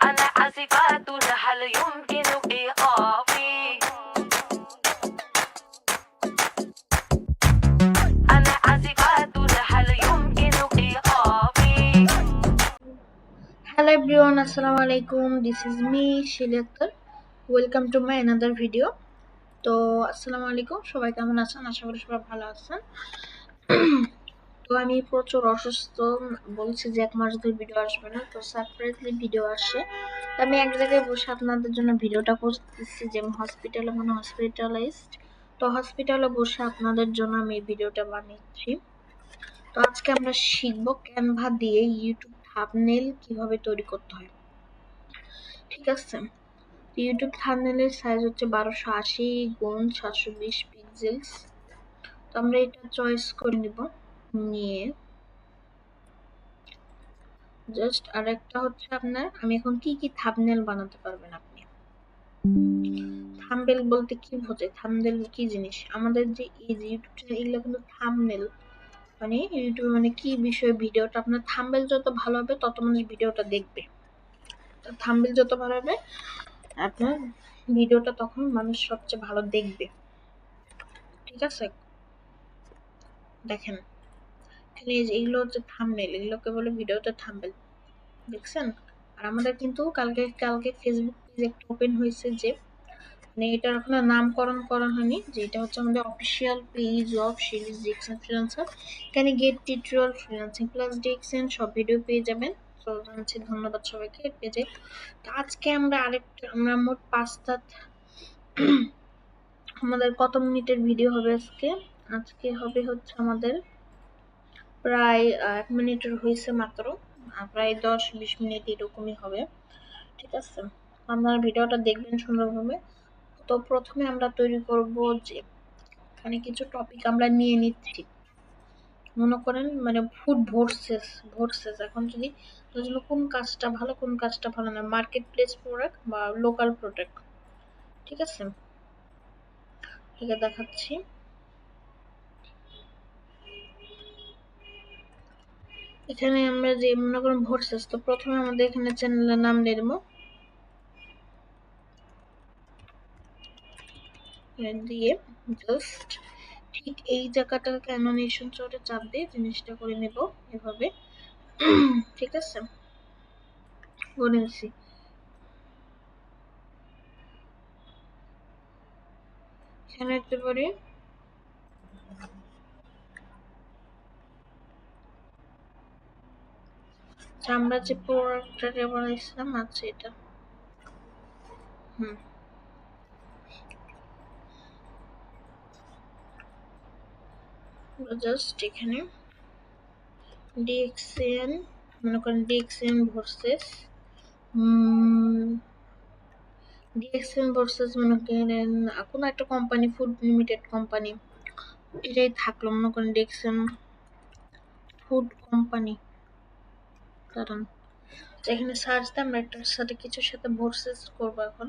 أنا آسفة هل يمكن إيقافي أنا آسفة هل يمكن إيقافي hello everyone আসসালামু আলাইকুম this is me Shili Akter welcome to my another video তো আসসালামু আলাইকুম সবাই কেমন আছেন আশা করি সবাই ভালো আছেন তো আমি প্রচুর অসুস্থ, বলছি যে এক মাস ধরে ভিডিও আসবে না, তো সারপ্রাইজলি ভিডিও আসে। তো আমি এক জায়গায় বসে আপনাদের জন্য ভিডিওটা করতেছি যে আমি হসপিটালে মানে হসপিটালাইজড তো হসপিটালে বসে আপনাদের জন্য আমি ভিডিওটা বানিয়েছি। তো আজকে আমরা শিখব ক্যানভা দিয়ে ইউটিউব থাম্বনেল কীভাবে তৈরি করতে হয়। ঠিক আছে? ইউটিউব থাম্বনেলের সাইজ হচ্ছে বারোশো আশি গুণ সাতশো বিশ পিক্সেলস তো আমরা এটা চয়েস করে নিব। নিয়ে। জাস্ট আরেকটা হচ্ছে আপনার, আমি এখন কি কি থাম্বনেল বানাতে পারবেন আপনি? থাম্বেল বলতে কি থাম্বনেল কি জিনিস? আমাদের যে এই যে ইউটিউব চ্যানেল এগুলো কিন্তু থাম্বনেল মানে ইউটিউবে মানে কি বিষয়ে ভিডিওটা, আপনার থাম্বেল যত ভালো হবে, তত মানুষ ভিডিওটা দেখবে। থাম্বেল যত ভালো হবে, আপনার ভিডিওটা তখন মানুষ সবচেয়ে ভালো দেখবে। ঠিক আছে? দেখেন। এখানে এগুলো হচ্ছে থাম্বনেল এগুলোকে বলে ভিডিওতে থাম্বেল দেখছেন? আর আমাদের কিন্তু কালকে কালকে ফেসবুক পেজ একটা ওপেন হয়েছে যে মানে এটার এখনও নামকরণ করা হয়নি, যে এটা হচ্ছে আমাদের official page of series diction freelancer এখানে get tutorial freelancing plus diction সব ভিডিও পেয়ে যাবেন। তো জানাচ্ছি ধন্যবাদ সবাইকে পেজে তো আজকে আমরা আরেকটা, আমরা মোট পাঁচটা আমাদের কত মিনিটের ভিডিও হবে আজকে? আজকে হবে হচ্ছে আমাদের প্রায় এক মিনিটের হয়েছে মাত্র। প্রায় দশ, বিশ মিনিট এরকমই হবে। ঠিক আছে? আপনারা ভিডিওটা দেখবেন সুন্দরভাবে। তো প্রথমে আমরা তৈরি করব যে, এখানে কিছু টপিক আমরা নিয়ে নিচ্ছি। মনে করেন মানে ফুড ভোর্সেস ভোর্সেস এখন যদি কোন কাজটা ভালো, কোন কাজটা ভালো না? মার্কেট প্লেস প্রোডাক্ট বা লোকাল প্রোডাক্ট ঠিক আছে? দেখাচ্ছি। এখানে আমরা যে মনে করেন ভোর্সেস তো প্রথমে আমাদের এখানে চ্যানেলের নাম দিয়ে দিয়ে জাস্ট ঠিক এই জায়গাটাকে অ্যানোনেশন চোটে চাপ দিয়ে জিনিসটা করে নেব এভাবে। ঠিক আছে? নিছি। এখানে আমরা যে প্রোডাক্টটা বানাইছিলাম আচ্ছা এটা। হুম। জাস্ট এখানে ডিএক্সএন মনে করেন ডিএক্সএন ভার্সেস ডিএক্সএন ভার্সেস মনে করেন কোনো একটা কোম্পানি ফুড লিমিটেড কোম্পানি এটাই থাকল, মনে করেন ডিএক্সএন ফুড কোম্পানি কারণ এখানে সার্চ দিয়ে আমরা একটার সাথে কিছুর সাথে ভার্সেস করব এখন।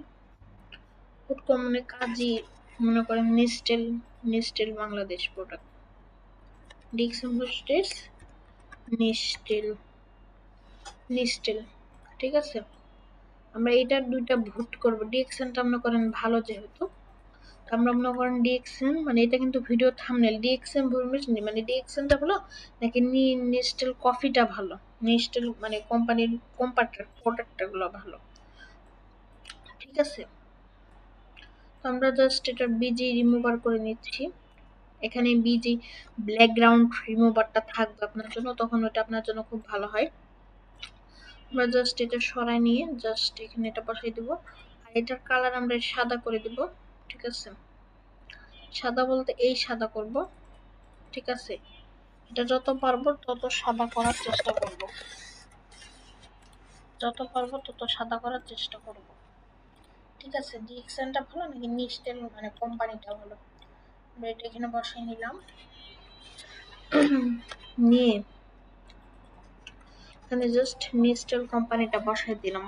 ফুড কোম্পানি কাজী মনে করেন Nestle Nestle Bangladesh product DXN versus Nestle Nestle ঠিক আছে? আমরা এটার দুইটা ভোট করব। ডিএক্সএনটা মনে করেন ভালো যেহেতু। আমরা মনে করেন ডিএক্সএন মানে এটা কিন্তু ভিডিও থামনেল ডিএক্সএন মানে ডিএক্সএনটা ভালো নাকি নেস্টেল কফিটা ভালো? নেস্টেল মানে কোম্পানির কোম্পানির প্রোডাক্টগুলো ভালো। ঠিক আছে? আমরা জাস্ট এটা বিজি রিমুভার করে নিচ্ছি। এখানে বিজি ব্যাকগ্রাউন্ড রিমুভারটা থাকবে আপনার জন্য, তখন ওটা আপনার জন্য খুব ভালো হয়। আমরা জাস্ট এটা সরাই নিয়ে জাস্ট এখানে এটা বসাই দেব। আর এটার কালার আমরা সাদা করে দেব, ঠিক আছে? সাদা বলতে এই সাদা করব, ঠিক আছে? এটা যত পারব তত সাদা করার চেষ্টা করব। যত পারব তত সাদা করার চেষ্টা করব। ঠিক আছে ডিএক্সএনটা ভালো নাকি নিস্টেল মানে কোম্পানিটা ভালো? এটা এখানে বসাই নিলাম। নিয়ে এখানে জাস্ট নিস্টেল কোম্পানিটা বসাই দিলাম।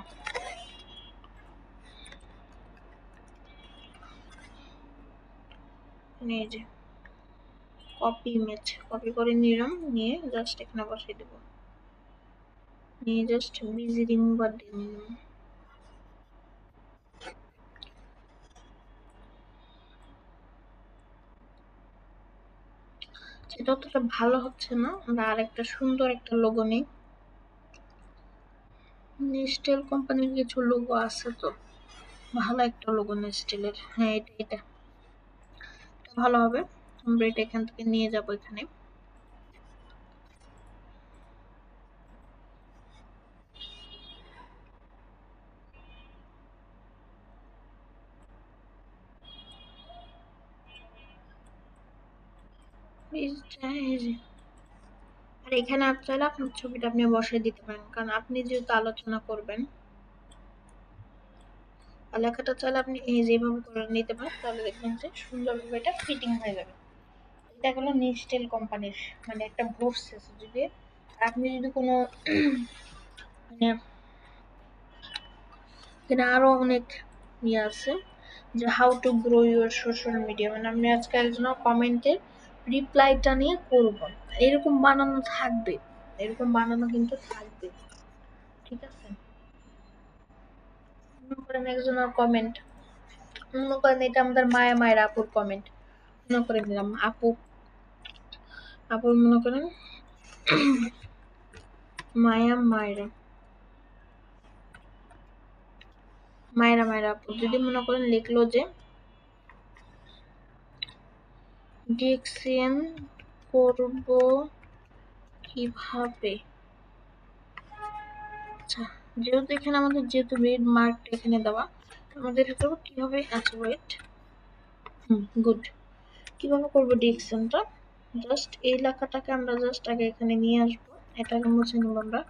নিয়ে কপি ইমেজ কপি করে নিলাম, নিয়ে জাস্ট এখানে বসিয়ে দেবো। নিয়ে জাস্ট বিজি রিমুভার দিয়ে নিলাম। আচ্ছা, সেটা অতটা ভালো হচ্ছে না, আমরা আর একটা সুন্দর একটা লোগো নেই। নেস্টেল কোম্পানির কিছু লোগো আছে তো, ভালো একটা লোগো নেস্টেলের হ্যাঁ এটা। এটা ভালো হবে। আমরা এটা এখান থেকে নিয়ে যাব এখানে। আর এখানে আপনি চাইলে আপনার ছবিটা আপনি বসাই দিতে পারেন, কারণ আপনি যেহেতু আলোচনা করবেন লেখাটা চাইলে আপনি এই যেভাবে করে নিতে পারেন, তাহলে দেখবেন যে সুন্দরভাবে এটা ফিটিং হয়ে যাবে। এটা হলো নিস্টেল কোম্পানির মানে একটা ভোর্সেস যদি আপনি যদি কোনো মানে এখানে আরও অনেক ইয়ে আছে, যে how to grow your social media মানে আপনি আজকে একজন কমেন্টের রিপ্লাইটা নিয়ে করব। এরকম বানানো থাকবে, এরকম বানানো কিন্তু থাকবে, ঠিক আছে? মনে করেন একজনের কমেন্ট মনে করেন এটা আমাদের মায়া মায়ের আপুর কমেন্ট মনে করে দিলাম। আপু আপুর মনে করেন মায়া, মায়েরা। মায়েরা মায়েরা আপু, যদি মনে করেন লিখলো যে ডিএক্সিএন করব কীভাবে? আচ্ছা যেহেতু এখানে আমাদের যেহেতু রেড মার্কটা এখানে দেওয়া আমাদের কীভাবে? আচ্ছা ওয়েট হুম গুড কীভাবে করব ডিএক্সিএনটা জাস্ট এই লেখাটাকে আমরা জাস্ট আগে এখানে নিয়ে আসব। এটাকে মুছে নেব আমরা।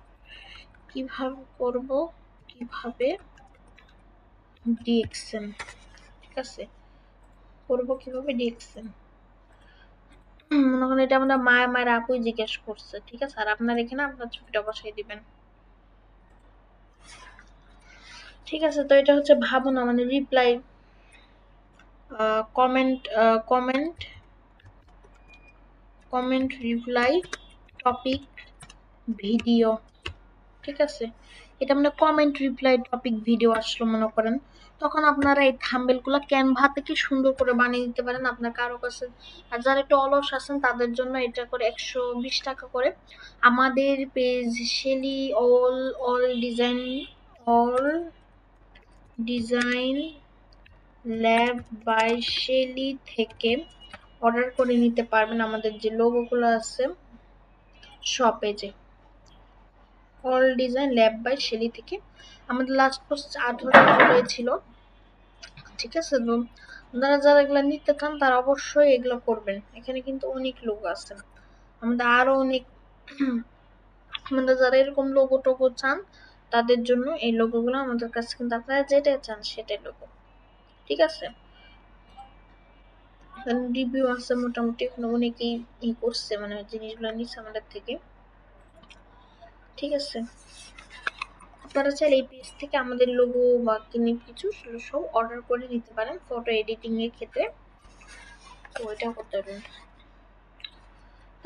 কীভাবে করব? কীভাবে? ডিএক্সএন ঠিক আছে? করব কীভাবে? ডিএক্সএন মনে করেন এটা আমাদের মায়ের মায়ের আপুই জিজ্ঞেস করছে, ঠিক আছে? আর আপনার এখানে আপনার ছবিটা বসাই দিবেন। ঠিক আছে, তো এটা হচ্ছে ভাবনা মানে reply comment comment comment reply topic video ঠিক আছে? এটা মানে কমেন্ট রিপ্লাই টপিক ভিডিও আসলো, মনে করেন। তখন আপনারা এই থাম্বেলগুলো ক্যানভা থেকে সুন্দর করে বানিয়ে দিতে পারেন আপনার কারও কাছে। আর যারা একটু অলস আছেন, তাদের জন্য এটা করে একশো বিশ টাকা করে। আমাদের page Shelly all all design all design lab by Shelly থেকে অর্ডার করে নিতে পারবেন আমাদের যে লোগোগুলো আছে শপে যে। All design lab by Shelly থেকে। আমাদের লাস্ট পোস্ট আট হাজার হয়েছিল। ঠিক আছে তো? আপনারা যারা এগুলো নিতে চান, তারা অবশ্যই এগুলো করবেন। এখানে কিন্তু অনেক লোক আছে। আমাদের আরও অনেক আমাদের যারা এরকম লোগো টোগো চান, তাদের জন্য এই লোগোগুলো আমাদের কাছে কিন্তু আপনারা যেটা চান, সেটাই লোগো ঠিক আছে? রিভিউ আছে মোটামুটি, এখন অনেকেই ই করছে মানে জিনিসগুলো নিচ্ছে আমাদের থেকে। ঠিক আছে? আপনারা চাইলে এই পেজ থেকে আমাদের লোগো বা কিনে কিছু সব অর্ডার করে নিতে পারেন ফটো এডিটিং এর ক্ষেত্রে। তো এটা করতে পারেন।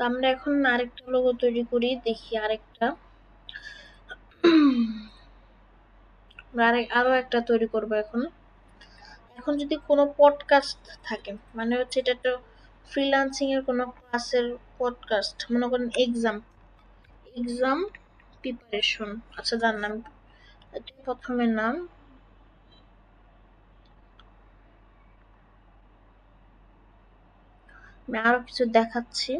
তো আমরা এখন আরেকটা লোগো তৈরি করি, দেখি আরেকটা। আরেক আরও একটা তৈরি করব এখন। এখন যদি কোনো পডকাস্ট থাকে মানে হচ্ছে এটা একটা ফ্রিল্যান্সিং এর কোনো ক্লাসের পডকাস্ট মনে করেন এক্সাম এক্সাম প্রিপারেশন আচ্ছা যার নাম প্রথমে নাম আমি আরও কিছু দেখাচ্ছি।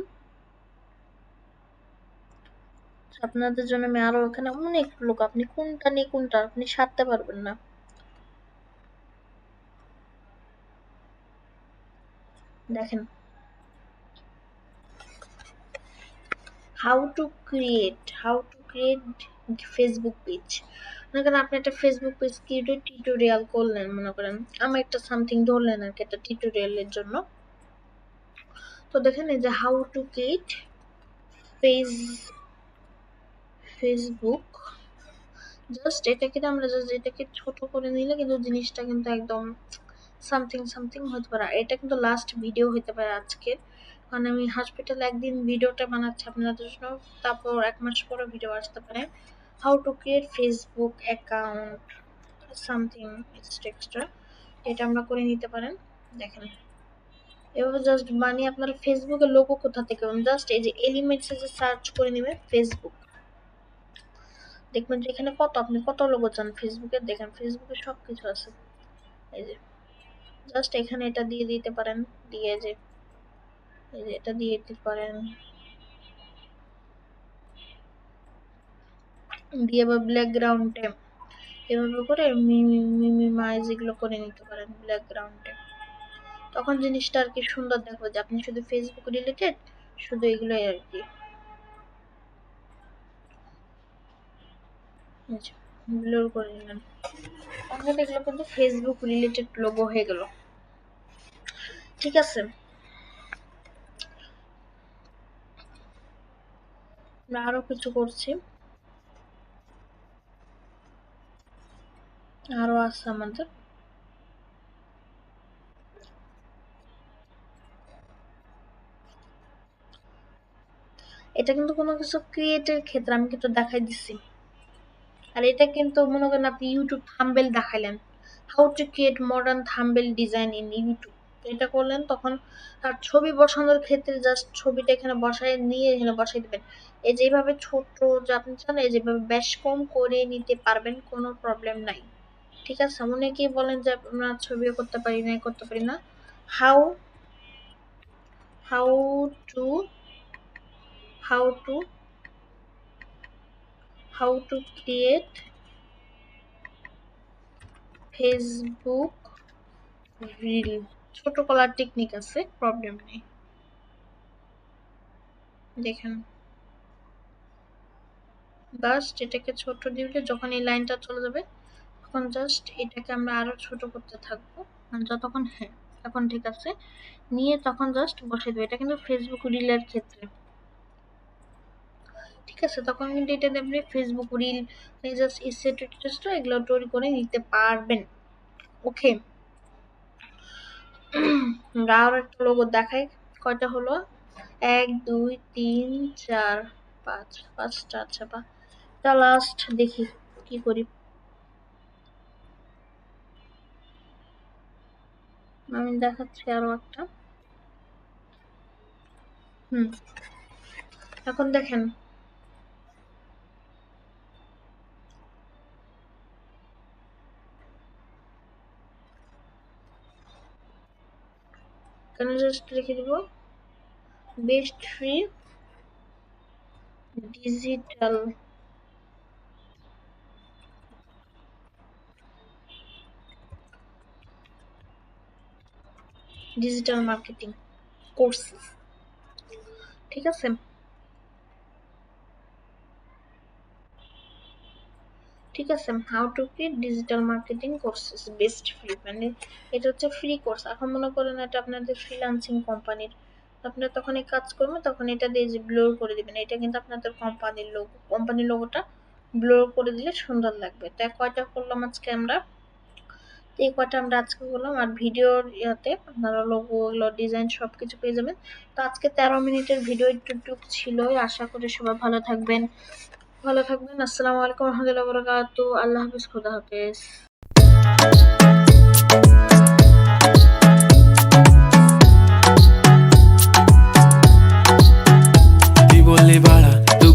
আপনাদের জন্য আমি আরও এখানে অনেক লোক, আপনি কোনটা নিয়ে কোনটা, আপনি সারতে পারবেন না। দেখেন। How to create how to create Facebook page মনে করেন আপনি একটা ফেসবুক পেজ ক্রিয়েট টিউটোরিয়াল করলেন, মনে করেন আমার একটা সামথিং ধরলেন আর কি একটা টিউটোরিয়ালের জন্য। তো দেখেন এই যে how to create page Facebook just এটাকে আমরা জাস্ট এটাকে ছোট করে নিলে কিন্তু জিনিসটা কিন্তু একদম সামথিং সামথিং হতে পারে। এটা কিন্তু লাস্ট ভিডিও হতে পারে আজকের কারণ আমি হসপিটালে একদিন ভিডিওটা বানাচ্ছি আপনাদের জন্য তারপর এক মাস পরে ভিডিও আসতে পারে। How to create Facebook account something extra এটা আমরা করে নিতে পারেন, দেখেন। এভাবে জাস্ট বানিয়ে আপনার ফেসবুকের লোগো কোথা থেকে? জাস্ট এই যে এলিমেন্টসে যে সার্চ করে নেবেন ফেসবুক দেখবেন যে এখানে কত, আপনি কত লোগো চান? ফেসবুকে দেখেন ফেসবুকে সব কিছু আছে। এই যে। জাস্ট এখানে এটা দিয়ে দিতে পারেন, দিয়ে যে এটা দিয়ে দিতে পারেন। দিয়ে বা ব্যাকগ্রাউন্ডে এভাবে করে মিমিমাইজ এগুলো করে নিতে পারেন ব্যাকগ্রাউন্ডে তখন জিনিসটা আর কি সুন্দর দেখো যে আপনি শুধু ফেসবুক রিলেটেড শুধু এগুলোই আর কি। ব্লোর করে নিলেন। তাহলে দেখল কিন্তু ফেসবুক রিলেটেড লোগো হয়ে গেল। ঠিক আছে। আমরা আরও কিছু করছি। আরও আছে আমাদের। এটা কিন্তু কোনো কিছু ক্রিয়েটের ক্ষেত্রে আমি কিন্তু দেখাই দিছি। আর এটা কিন্তু মনে করেন আপনি YouTube thumbnail দেখাইলেন। How to create modern thumbnail design in YouTube এটা করলেন, তখন আর ছবি বসানোর ক্ষেত্রে জাস্ট ছবিটা এখানে বসায় নিয়ে এখানে বসাই দেবেন। এই যেভাবে ছোট যে আপনি চান, এই যেভাবে বেশ কম করে নিতে পারবেন, কোনো প্রবলেম নাই। ঠিক আছে? অনেকেই বলেন যে, আমরা ছবিও করতে পারি না করতে পারি না। How how to how to how to create Facebook reel ছোট কলার টেকনিক আছে প্রবলেম নেই। দেখেন। জাস্ট এটাকে ছোট দিলে যখন এই লাইনটা চলে যাবে, তখন জাস্ট এটাকে আমরা আরও ছোট করতে থাকব। মানে যতক্ষণ হ্যাঁ এখন ঠিক আছে। নিয়ে তখন জাস্ট বসে দেবো। এটা কিন্তু ফেসবুক রিলের ক্ষেত্রে। ঠিক আছে, তখন কিন্তু এটা আপনি ফেসবুক রিল জাস্ট ইসেট এগুলো তৈরি করে নিতে পারবেন। ওকে আর একটা লোগো দেখাই, কয়টা হলো? এক, দুই, তিন, চার, পাঁচ পাঁচটা আচ্ছা বা তা লাস্ট দেখি কি করি। আমি দেখাচ্ছি আরও একটা। হুম। এখন দেখেন। এখানে জাস্ট লিখে দিব? Best free digital digital marketing courses ঠিক আছে? ঠিক আছে how to create digital marketing courses best free মানে এটা হচ্ছে ফ্রি কোর্স এখন মনে করেন এটা আপনাদের ফ্রিল্যান্সিং কোম্পানির আপনারা তখন এই কাজ করবেন, তখন এটা দিয়ে যে ব্লোর করে দিবেন, এটা কিন্তু আপনাদের কোম্পানির লোগো কোম্পানির লোগোটা ব্লোর করে দিলে সুন্দর লাগবে। তাই কয়টা করলাম আজকে আমরা? এই কয়টা আমরা আজকে করলাম, আর ভিডিওর ইয়াতে আপনারা লোগো এগুলো ডিজাইন সব কিছু পেয়ে যাবেন। তো আজকে তেরো মিনিটের ভিডিও একটু ছিলই আশা করি সবাই ভালো থাকবেন। ভালো থাকবেন আসসালামু আলাইকুম রহমতুল্লাহ বরকাত আল্লাহ হাফিজ খুদা হাফিজ।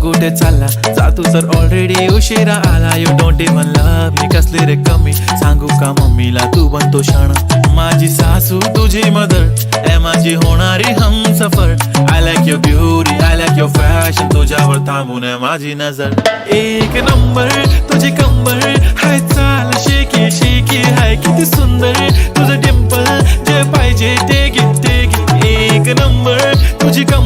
कुठे चालला? जा तू ऑलरेडी उशिरा आला. You don't even love me कसले रे कमी. सांगू का मम्मीला तू बनतो क्षण? माझी सासू तुझी मदर ए माझी होणारी हम सफर. I like your beauty I like your fashion तुझ्यावर थांबून माझी नजर. एक नंबर तुझी कंबर. हाय चाल शेकी शेकी हाय किती सुंदर. तुझं टेम्पल जे पाहिजे ते घे ते एक नंबर तुझी कंबर